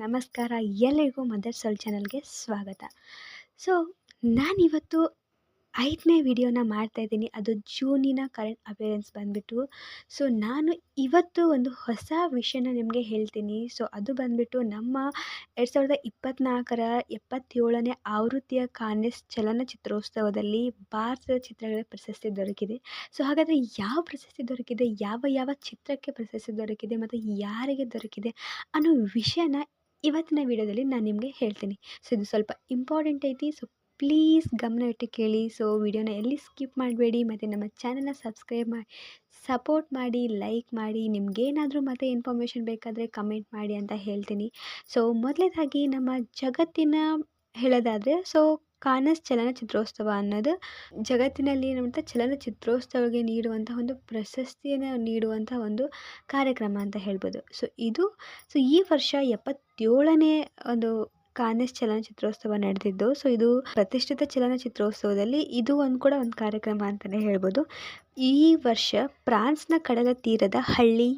ನಮಸ್ಕಾರ ಎಲ್ಲರಿಗೂ ಮದರ್ ಸೋಲ್ ಚಾನಲ್ಗೆ ಸ್ವಾಗತ. ಸೊ, ನಾನಿವತ್ತು ಐದನೇ ವಿಡಿಯೋನ ಮಾಡ್ತಾ ಇದ್ದೀನಿ. ಅದು ಜೂನಿನ ಕರೆಂಟ್ ಅಪೇರೆನ್ಸ್ ಬಂದುಬಿಟ್ಟು. ಸೊ, ನಾನು ಇವತ್ತು ಒಂದು ಹೊಸ ವಿಷಯನ ನಿಮಗೆ ಹೇಳ್ತೀನಿ. ಸೊ, ಅದು ಬಂದುಬಿಟ್ಟು ನಮ್ಮ ಎರಡು ಸಾವಿರದ ಇಪ್ಪತ್ತ್ನಾಲ್ಕರ ಎಪ್ಪತ್ತೇಳನೇ ಆವೃತ್ತಿಯ ಕಾನೆಸ್ ಚಲನಚಿತ್ರೋತ್ಸವದಲ್ಲಿ ಭಾರತದ ಚಿತ್ರಗಳ ಪ್ರಶಸ್ತಿ ದೊರಕಿದೆ. ಸೊ, ಹಾಗಾದರೆ ಯಾವ ಪ್ರಶಸ್ತಿ ದೊರಕಿದೆ? ಯಾವ ಯಾವ ಚಿತ್ರಕ್ಕೆ ಪ್ರಶಸ್ತಿ ದೊರಕಿದೆ? ಮತ್ತು ಯಾರಿಗೆ ದೊರಕಿದೆ? ಅನ್ನೋ ವಿಷಯನ ಇವತ್ತಿನ ವಿಡಿಯೋದಲ್ಲಿ ನಾನು ನಿಮಗೆ ಹೇಳ್ತೀನಿ. ಸೊ ಇದು ಸ್ವಲ್ಪ ಇಂಪಾರ್ಟೆಂಟ್ ಐತಿ. ಸೊ ಪ್ಲೀಸ್ ಗಮನ ಇಟ್ಟು ಕೇಳಿ. ಸೊ ವಿಡಿಯೋನ ಎಲ್ಲಿ ಸ್ಕಿಪ್ ಮಾಡಬೇಡಿ ಮತ್ತು ನಮ್ಮ ಚಾನಲ್ನ ಸಬ್ಸ್ಕ್ರೈಬ್ ಮಾಡಿ ಸಪೋರ್ಟ್ ಮಾಡಿ ಲೈಕ್ ಮಾಡಿ, ನಿಮಗೇನಾದರೂ ಮತ್ತೆ ಇನ್ಫಾರ್ಮೇಷನ್ ಬೇಕಾದರೆ ಕಮೆಂಟ್ ಮಾಡಿ ಅಂತ ಹೇಳ್ತೀನಿ. ಸೊ ಮೊದಲೇದಾಗಿ ನಮ್ಮ ಜಗತ್ತಿನ ಹೇಳೋದಾದರೆ ಸೊ ಕಾನಸ್ ಚಲನಚಿತ್ರೋತ್ಸವ ಅನ್ನೋದು ಜಗತ್ತಿನಲ್ಲಿ ಏನಂತ ಚಲನಚಿತ್ರೋತ್ಸವಕ್ಕೆ ನೀಡುವಂಥ ಒಂದು ಪ್ರಶಸ್ತಿಯನ್ನು ನೀಡುವಂಥ ಒಂದು ಕಾರ್ಯಕ್ರಮ ಅಂತ ಹೇಳ್ಬೋದು. ಸೊ ಇದು ಸೊ ಈ ವರ್ಷ ಎಪ್ಪತ್ತೇಳನೇ ಒಂದು ಕಾನೆಸ್ ಚಲನಚಿತ್ರೋತ್ಸವ ನಡೆದಿದ್ದು, ಸೊ ಇದು ಪ್ರತಿಷ್ಠಿತ ಚಲನಚಿತ್ರೋತ್ಸವದಲ್ಲಿ ಇದು ಒಂದು ಕೂಡ ಒಂದು ಕಾರ್ಯಕ್ರಮ ಅಂತಲೇ ಹೇಳ್ಬೋದು. ಈ ವರ್ಷ ಫ್ರಾನ್ಸ್ನ ಕಡಲ ತೀರದ ಹಳ್ಳಿ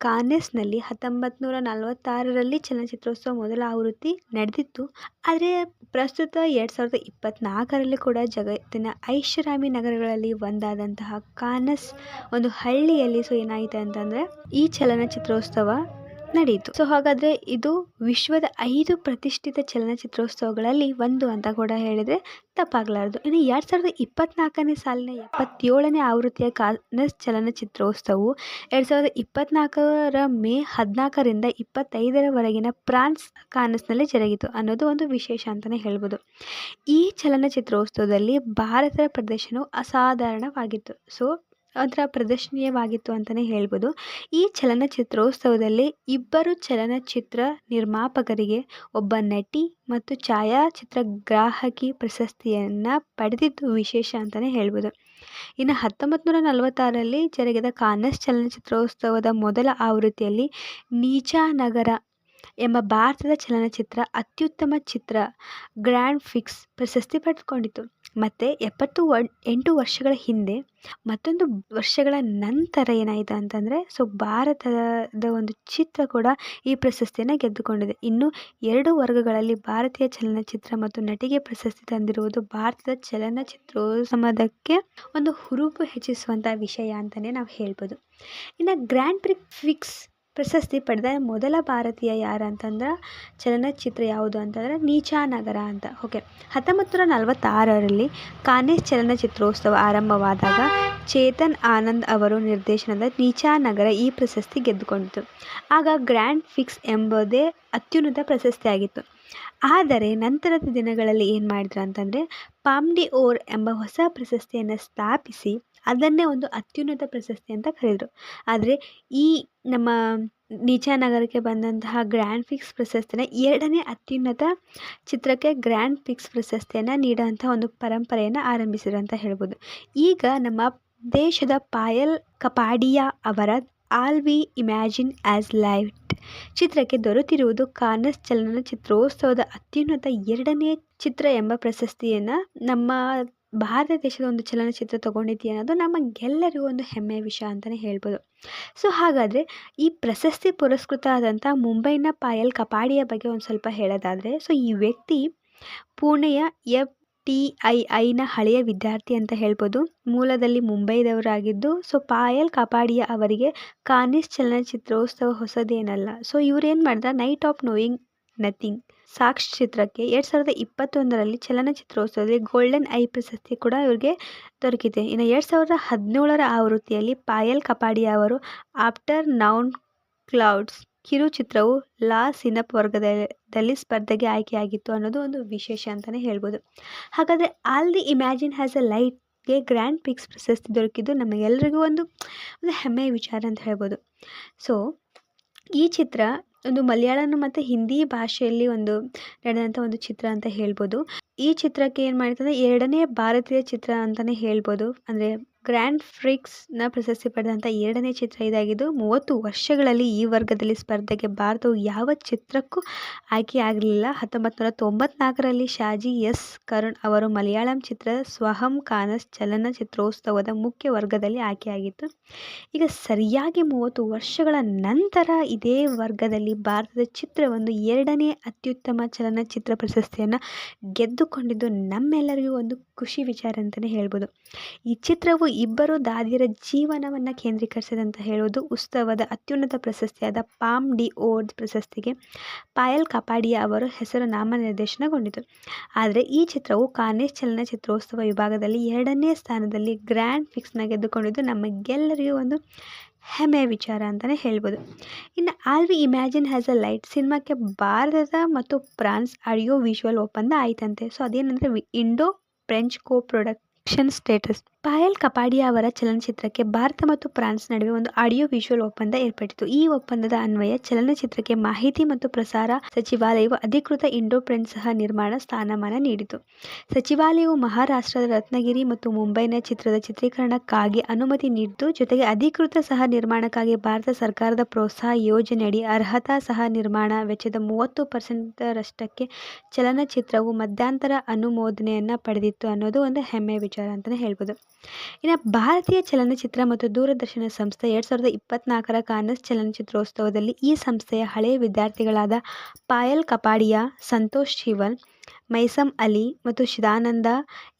ಕಾನೆಸ್ನಲ್ಲಿ ಹತ್ತೊಂಬತ್ತು ನೂರ ನಲವತ್ತಾರರಲ್ಲಿ ಚಲನಚಿತ್ರೋತ್ಸವ ಮೊದಲ ಆವೃತ್ತಿ ನಡೆದಿತ್ತು. ಆದರೆ ಪ್ರಸ್ತುತ ಎರಡು ಸಾವಿರದ ಇಪ್ಪತ್ತ್ನಾಲ್ಕರಲ್ಲಿ ಕೂಡ ಜಗತ್ತಿನ ಐಷಾರಾಮಿ ನಗರಗಳಲ್ಲಿ ಒಂದಾದಂತಹ ಕಾನಸ್ ಒಂದು ಹಳ್ಳಿಯಲ್ಲಿ ಸೊ ಏನಾಯಿತು ಅಂತಂದರೆ ಈ ಚಲನಚಿತ್ರೋತ್ಸವ ನಡೆಯಿತು. ಸೊ, ಹಾಗಾದರೆ ಇದು ವಿಶ್ವದ ಐದು ಪ್ರತಿಷ್ಠಿತ ಚಲನಚಿತ್ರೋತ್ಸವಗಳಲ್ಲಿ ಒಂದು ಅಂತ ಕೂಡ ಹೇಳಿದರೆ ತಪ್ಪಾಗಲಾರದು. ಇನ್ನು ಎರಡು ಸಾವಿರದ ಇಪ್ಪತ್ತ್ನಾಲ್ಕನೇ ಸಾಲಿನ ಎಪ್ಪತ್ತೇಳನೇ ಆವೃತ್ತಿಯ ಕಾನಸ್ ಚಲನಚಿತ್ರೋತ್ಸವವು ಎರಡು ಸಾವಿರದ ಇಪ್ಪತ್ನಾಲ್ಕರ ಮೇ ಹದಿನಾಲ್ಕರಿಂದ ಇಪ್ಪತ್ತೈದರವರೆಗಿನ ಫ್ರಾನ್ಸ್ ಕಾನಸ್ನಲ್ಲಿ ಜರುಗಿತು ಅನ್ನೋದು ಒಂದು ವಿಶೇಷ ಅಂತಲೇ ಹೇಳ್ಬೋದು. ಈ ಚಲನಚಿತ್ರೋತ್ಸವದಲ್ಲಿ ಭಾರತದ ಪ್ರದರ್ಶನವು ಅಸಾಧಾರಣವಾಗಿತ್ತು. ಸೊ ಅದರ ಪ್ರದರ್ಶನೀಯವಾಗಿತ್ತು ಅಂತಲೇ ಹೇಳ್ಬೋದು. ಈ ಚಲನಚಿತ್ರೋತ್ಸವದಲ್ಲಿ ಇಬ್ಬರು ಚಲನಚಿತ್ರ ನಿರ್ಮಾಪಕರಿಗೆ ಒಬ್ಬ ನಟಿ ಮತ್ತು ಛಾಯಾಚಿತ್ರ ಗ್ರಾಹಕಿ ಪ್ರಶಸ್ತಿಯನ್ನು ಪಡೆದಿದ್ದು ವಿಶೇಷ ಅಂತಲೇ ಹೇಳ್ಬೋದು. ಇನ್ನು ಹತ್ತೊಂಬತ್ತು ನೂರ ನಲವತ್ತಾರರಲ್ಲಿ ಜರುಗಿದ ಕಾನಸ್ ಚಲನಚಿತ್ರೋತ್ಸವದ ಮೊದಲ ಆವೃತ್ತಿಯಲ್ಲಿ ನೀಚಾ ನಗರ ಎಂಬ ಭಾರತದ ಚಲನಚಿತ್ರ, ಅತ್ಯುತ್ತಮ ಚಿತ್ರ ಗ್ರ್ಯಾಂಡ್ ಫಿಕ್ಸ್ ಪ್ರಶಸ್ತಿ ಪಡೆದುಕೊಂಡಿತು. ಮತ್ತು ಎಪ್ಪತ್ತು ಎಂಟು ವರ್ಷಗಳ ಹಿಂದೆ, ಮತ್ತೊಂದು ವರ್ಷಗಳ ನಂತರ ಏನಾಯಿತು ಅಂತಂದರೆ, ಸೊ ಭಾರತದ ಒಂದು ಚಿತ್ರ ಕೂಡ ಈ ಪ್ರಶಸ್ತಿಯನ್ನು ಗೆದ್ದುಕೊಂಡಿದೆ. ಇನ್ನು ಎರಡು ವರ್ಗಗಳಲ್ಲಿ ಭಾರತೀಯ ಚಲನಚಿತ್ರ ಮತ್ತು ನಟಿಗೆ ಪ್ರಶಸ್ತಿ ತಂದಿರುವುದು ಭಾರತದ ಚಲನಚಿತ್ರೋತ್ಸವದಕ್ಕೆ ಒಂದು ಹುರುಪು ಹೆಚ್ಚಿಸುವಂಥ ವಿಷಯ ಅಂತಲೇ ನಾವು ಹೇಳ್ಬೋದು. ಇನ್ನು ಗ್ರ್ಯಾಂಡ್ ಪ್ರಿಕ್ ಫಿಕ್ಸ್ ಪ್ರಶಸ್ತಿ ಪಡೆದ ಮೊದಲ ಭಾರತೀಯ ಯಾರು ಅಂತಂದ್ರೆ ಚಲನಚಿತ್ರ ಯಾವುದು ಅಂತಂದರೆ ನೀಚಾ ನಗರ ಅಂತ. ಓಕೆ ಹತ್ತೊಂಬತ್ತು ನೂರ ನಲವತ್ತಾರರಲ್ಲಿ ಕಾನೇಸ್ ಚಲನಚಿತ್ರೋತ್ಸವ ಆರಂಭವಾದಾಗ ಚೇತನ್ ಆನಂದ್ ಅವರು ನಿರ್ದೇಶನದ ನೀಚಾ ನಗರ ಈ ಪ್ರಶಸ್ತಿ ಗೆದ್ದುಕೊಂಡಿತು. ಆಗ ಗ್ರ್ಯಾಂಡ್ ಫಿಕ್ಸ್ ಎಂಬುದೇ ಅತ್ಯುನ್ನತ ಪ್ರಶಸ್ತಿಯಾಗಿತ್ತು. ಆದರೆ ನಂತರದ ದಿನಗಳಲ್ಲಿ ಏನು ಮಾಡಿದ್ರು ಅಂತಂದರೆ ಪಾಮ್ಡಿ ಓರ್ ಎಂಬ ಹೊಸ ಪ್ರಶಸ್ತಿಯನ್ನು ಸ್ಥಾಪಿಸಿ ಅದನ್ನೇ ಒಂದು ಅತ್ಯುನ್ನತ ಪ್ರಶಸ್ತಿ ಅಂತ ಕರೆದರು. ಆದರೆ ಈ ನಮ್ಮ ನಗರಕ್ಕೆ ಬಂದಂತಹ ಗ್ರ್ಯಾಂಡ್ ಫಿಕ್ಸ್ ಪ್ರಶಸ್ತಿನ ಎರಡನೇ ಅತ್ಯುನ್ನತ ಚಿತ್ರಕ್ಕೆ ಗ್ರ್ಯಾಂಡ್ ಫಿಕ್ಸ್ ಪ್ರಶಸ್ತಿಯನ್ನು ನೀಡುವಂಥ ಒಂದು ಪರಂಪರೆಯನ್ನು ಆರಂಭಿಸಿದ್ರು ಅಂತ ಹೇಳ್ಬೋದು. ಈಗ ನಮ್ಮ ದೇಶದ ಪಾಯಲ್ ಕಪಾಡಿಯಾ ಅವರ all we imagine as light ಚಿತ್ರಕ್ಕೆ ದೊರೆತಿರುವುದು ಕಾನಸ್ ಚಲನಚಿತ್ರೋತ್ಸವದ ಅತ್ಯುನ್ನತ ಎರಡನೇ ಚಿತ್ರ ಎಂಬ ಪ್ರಶಸ್ತಿಯನ್ನು ನಮ್ಮ ಭಾರತ ದೇಶದ ಒಂದು ಚಲನಚಿತ್ರ ತೊಗೊಂಡಿದ್ದೀ ಅನ್ನೋದು ನಮಗೆಲ್ಲರಿಗೂ ಒಂದು ಹೆಮ್ಮೆಯ ವಿಷಯ ಅಂತಲೇ ಹೇಳ್ಬೋದು. ಸೊ ಹಾಗಾದರೆ ಈ ಪ್ರಶಸ್ತಿ ಪುರಸ್ಕೃತ ಆದಂಥ ಮುಂಬೈನ ಪಾಯಲ್ ಕಪಾಡಿಯ ಬಗ್ಗೆ ಒಂದು ಸ್ವಲ್ಪ ಹೇಳೋದಾದರೆ ಸೊ ಈ ವ್ಯಕ್ತಿ ಪುಣೆಯ ಎಫ್ ಟಿ ಐ ಐನ ಹಳೆಯ ವಿದ್ಯಾರ್ಥಿ ಅಂತ ಹೇಳ್ಬೋದು. ಮೂಲದಲ್ಲಿ ಮುಂಬೈದವರಾಗಿದ್ದು ಸೊ ಪಾಯಲ್ ಕಪಾಡಿಯ ಅವರಿಗೆ ಕಾನಿಸ್ ಚಲನಚಿತ್ರೋತ್ಸವ ಹೊಸದೇನಲ್ಲ. ಸೊ ಇವ್ರೇನು ಮಾಡ್ದ ನೈಟ್ ಆಫ್ ನೋಯಿಂಗ್ ನಥಿಂಗ್ ಸಾಕ್ಷಿ ಚಿತ್ರಕ್ಕೆ ಎರಡು ಸಾವಿರದ ಇಪ್ಪತ್ತೊಂದರಲ್ಲಿ ಚಲನಚಿತ್ರೋತ್ಸವದಲ್ಲಿ ಗೋಲ್ಡನ್ ಐ ಪ್ರಶಸ್ತಿ ಕೂಡ ಇವರಿಗೆ ದೊರಕಿದೆ. ಇನ್ನು ಎರಡು ಸಾವಿರದ ಹದಿನೇಳರ ಆವೃತ್ತಿಯಲ್ಲಿ ಪಾಯಲ್ ಕಪಾಡಿಯಾ ಅವರು ಆಫ್ಟರ್ ನೌನ್ ಕ್ಲೌಡ್ಸ್ ಕಿರು ಚಿತ್ರವು ಲಾ ಸಿನಪ್ ವರ್ಗದಲ್ಲಿ ಸ್ಪರ್ಧೆಗೆ ಆಯ್ಕೆಯಾಗಿತ್ತು ಅನ್ನೋದು ಒಂದು ವಿಶೇಷ ಅಂತಲೇ ಹೇಳ್ಬೋದು. ಹಾಗಾದರೆ all the imagine has a ಲೈಟ್ಗೆ grand prix ಪ್ರಶಸ್ತಿ ದೊರಕಿದ್ದು ನಮಗೆಲ್ಲರಿಗೂ ಒಂದು ಒಂದು ಹೆಮ್ಮೆಯ ವಿಚಾರ ಅಂತ ಹೇಳ್ಬೋದು. ಸೊ, ಈ ಚಿತ್ರ ಒಂದು ಮಲಯಾಳಂ ಮತ್ತು ಹಿಂದಿ ಭಾಷೆಯಲ್ಲಿ ಒಂದು ನಡೆದಂಥ ಒಂದು ಚಿತ್ರ ಅಂತ ಹೇಳ್ಬೋದು. ಈ ಚಿತ್ರಕ್ಕೆ ಏನು ಮಾಡಿರ್ತಂದ್ರೆ ಎರಡನೇ ಭಾರತೀಯ ಚಿತ್ರ ಅಂತಲೇ ಹೇಳ್ಬೋದು. ಅಂದರೆ ಗ್ರ್ಯಾಂಡ್ ಫ್ರಿಕ್ಸ್ನ ಪ್ರಶಸ್ತಿ ಪಡೆದಂಥ ಎರಡನೇ ಚಿತ್ರ ಇದಾಗಿದ್ದು, ಮೂವತ್ತು ವರ್ಷಗಳಲ್ಲಿ ಈ ವರ್ಗದಲ್ಲಿ ಸ್ಪರ್ಧೆಗೆ ಭಾರತವು ಯಾವ ಚಿತ್ರಕ್ಕೂ ಆಯ್ಕೆಯಾಗಲಿಲ್ಲ ಹತ್ತೊಂಬತ್ತು ನೂರ ತೊಂಬತ್ನಾಲ್ಕರಲ್ಲಿ ಶಾಜಿ ಎಸ್. ಕರುಣ್ ಅವರು ಮಲಯಾಳಂ ಚಿತ್ರ ಸ್ವಹಂ ಕಾನಸ್ ಚಲನಚಿತ್ರೋತ್ಸವದ ಮುಖ್ಯ ವರ್ಗದಲ್ಲಿ ಆಯ್ಕೆಯಾಗಿತ್ತು ಈಗ ಸರಿಯಾಗಿ ಮೂವತ್ತು ವರ್ಷಗಳ ನಂತರ ಇದೇ ವರ್ಗದಲ್ಲಿ ಭಾರತದ ಚಿತ್ರವೊಂದು ಎರಡನೇ ಅತ್ಯುತ್ತಮ ಚಲನಚಿತ್ರ ಪ್ರಶಸ್ತಿಯನ್ನು ಗೆದ್ದುಕೊಂಡಿದ್ದು, ನಮ್ಮೆಲ್ಲರಿಗೂ ಒಂದು ಖುಷಿ ವಿಚಾರ ಅಂತಲೇ ಹೇಳ್ಬೋದು. ಈ ಚಿತ್ರವು ಇಬ್ಬರು ದಾದಿಯರ ಜೀವನವನ್ನು ಕೇಂದ್ರೀಕರಿಸಿದಂತ ಹೇಳೋದು ಉತ್ಸವದ ಅತ್ಯುನ್ನತ ಪ್ರಶಸ್ತಿಯಾದ ಪಾಮ್ ಡಿ ಓರ್ಡ್ ಪ್ರಶಸ್ತಿಗೆ ಪಾಯಲ್ ಕಪಾಡಿಯಾ ಅವರ ಹೆಸರು ನಾಮನಿರ್ದೇಶನಗೊಂಡಿತು. ಆದರೆ ಈ ಚಿತ್ರವು ಕಾನೇಶ್ ಚಲನಚಿತ್ರೋತ್ಸವ ವಿಭಾಗದಲ್ಲಿ ಎರಡನೇ ಸ್ಥಾನದಲ್ಲಿ ಗ್ರ್ಯಾಂಡ್ ಫಿಕ್ಸ್ನ ಗೆದ್ದುಕೊಂಡಿದ್ದು ನಮಗೆಲ್ಲರಿಗೂ ಒಂದು ಹೆಮ್ಮೆಯ ವಿಚಾರ ಅಂತಲೇ ಹೇಳ್ಬೋದು. ಇನ್ನು all we imagine has a light. ಸಿನಿಮಾಕ್ಕೆ ಭಾರತದ ಮತ್ತು ಫ್ರಾನ್ಸ್ ಆಡಿಯೋ ವಿಜುವಲ್ ಒಪ್ಪಂದ ಆಯ್ತಂತೆ. ಸೊ ಅದೇನೆಂದರೆ Indo French co production status. Payal Kapadia ಅವರ ಚಲನಚಿತ್ರಕ್ಕೆ ಭಾರತ ಮತ್ತು ಫ್ರಾನ್ಸ್ ನಡುವೆ ಒಂದು ಆಡಿಯೋ ವಿಷುವಲ್ ಒಪ್ಪಂದ ಏರ್ಪಟ್ಟಿತು. ಈ ಒಪ್ಪಂದದ ಅನ್ವಯ ಚಲನಚಿತ್ರಕ್ಕೆ ಮಾಹಿತಿ ಮತ್ತು ಪ್ರಸಾರ ಸಚಿವಾಲಯವು ಅಧಿಕೃತ ಇಂಡೋ ಫ್ರೆಂಚ್ ಸಹ ನಿರ್ಮಾಣ ಸ್ಥಾನಮಾನ ನೀಡಿತು. ಸಚಿವಾಲಯವು ಮಹಾರಾಷ್ಟ್ರದ ರತ್ನಗಿರಿ ಮತ್ತು ಮುಂಬೈನ ಚಿತ್ರದ ಚಿತ್ರೀಕರಣಕ್ಕಾಗಿ ಅನುಮತಿ ನೀಡಿತು ಜೊತೆಗೆ ಅಧಿಕೃತ ಸಹ ನಿರ್ಮಾಣಕ್ಕಾಗಿ ಭಾರತ ಸರ್ಕಾರದ ಪ್ರೋತ್ಸಾಹ ಯೋಜನೆಯಡಿ ಅರ್ಹತಾ ಸಹ ನಿರ್ಮಾಣ ವೆಚ್ಚದ ಮೂವತ್ತು ಪರ್ಸೆಂಟರಷ್ಟಕ್ಕೆ ಚಲನಚಿತ್ರವು ಮಧ್ಯಂತರ ಅನುಮೋದನೆಯನ್ನು ಪಡೆದಿತ್ತು ಅನ್ನೋದು ಒಂದು ಹೆಮ್ಮೆಯ ವಿಚಾರ ಅಂತಲೇ ಹೇಳ್ಬೋದು. ಇನ್ನು ಭಾರತೀಯ ಚಲನಚಿತ್ರ ಮತ್ತು ದೂರದರ್ಶನ ಸಂಸ್ಥೆ ಎರಡು ಸಾವಿರದ ಇಪ್ಪತ್ನಾಲ್ಕರ ಕಾನಸ್ ಚಲನಚಿತ್ರೋತ್ಸವದಲ್ಲಿ ಈ ಸಂಸ್ಥೆಯ ಹಳೆಯ ವಿದ್ಯಾರ್ಥಿಗಳಾದ ಪಾಯಲ್ ಕಪಾಡಿಯಾ, ಸಂತೋಷ್ ಶಿವನ್, ಮೈಸಮ್ ಅಲಿ ಮತ್ತು ಶಿದಾನಂದ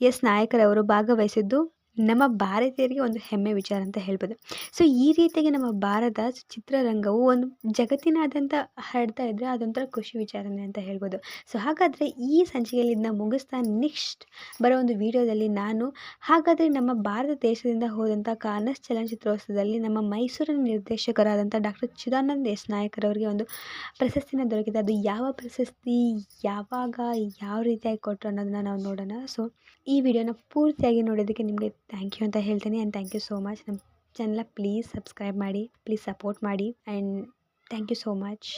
ಎಸ್ ನಾಯಕರವರು ಭಾಗವಹಿಸಿದ್ದು. ನಮ್ಮ ಭಾರತೀಯರಿಗೆ ಒಂದು ಹೆಮ್ಮೆ ವಿಚಾರ ಅಂತ ಹೇಳ್ಬೋದು. ಸೊ ಈ ರೀತಿಯಾಗಿ ನಮ್ಮ ಭಾರತ ಚಿತ್ರರಂಗವು ಒಂದು ಜಗತ್ತಿನಾದ್ಯಂತ ಹರಡ್ತಾ ಇದ್ದರೆ ಅದೊಂಥರ ಖುಷಿ ವಿಚಾರನೇ ಅಂತ ಹೇಳ್ಬೋದು. ಸೊ ಹಾಗಾದರೆ ಈ ಸಂಚಿಕೆಯಲ್ಲಿ ಇದನ್ನ ಮುಗಿಸ್ತಾ ನೆಕ್ಸ್ಟ್ ಬರೋ ಒಂದು ವಿಡಿಯೋದಲ್ಲಿ ನಾನು, ಹಾಗಾದರೆ ನಮ್ಮ ಭಾರತ ದೇಶದಿಂದ ಹೋದಂಥ ಕಾನಸ್ ಚಲನಚಿತ್ರೋತ್ಸವದಲ್ಲಿ ನಮ್ಮ ಮೈಸೂರಿನ ನಿರ್ದೇಶಕರಾದಂಥ ಡಾಕ್ಟರ್ ಚಿದಾನಂದ್ ಎಸ್ ನಾಯಕರವರಿಗೆ ಒಂದು ಪ್ರಶಸ್ತಿನ ದೊರಕಿದೆ. ಅದು ಯಾವ ಪ್ರಶಸ್ತಿ, ಯಾವಾಗ, ಯಾವ ರೀತಿಯಾಗಿ ಕೊಟ್ಟರು ಅನ್ನೋದನ್ನ ನಾವು ನೋಡೋಣ. ಸೊ ಈ ವಿಡಿಯೋನ ಪೂರ್ತಿಯಾಗಿ ನೋಡೋದಕ್ಕೆ ನಿಮಗೆ ಥ್ಯಾಂಕ್ ಯು ಅಂತ ಹೇಳ್ತೀನಿ and thank you so much ನಮ್ಮ ಚಾನಲ್ನ ಪ್ಲೀಸ್ ಸಬ್ಸ್ಕ್ರೈಬ್ ಮಾಡಿ ಪ್ಲೀಸ್ ಸಪೋರ್ಟ್ ಮಾಡಿ and thank you so much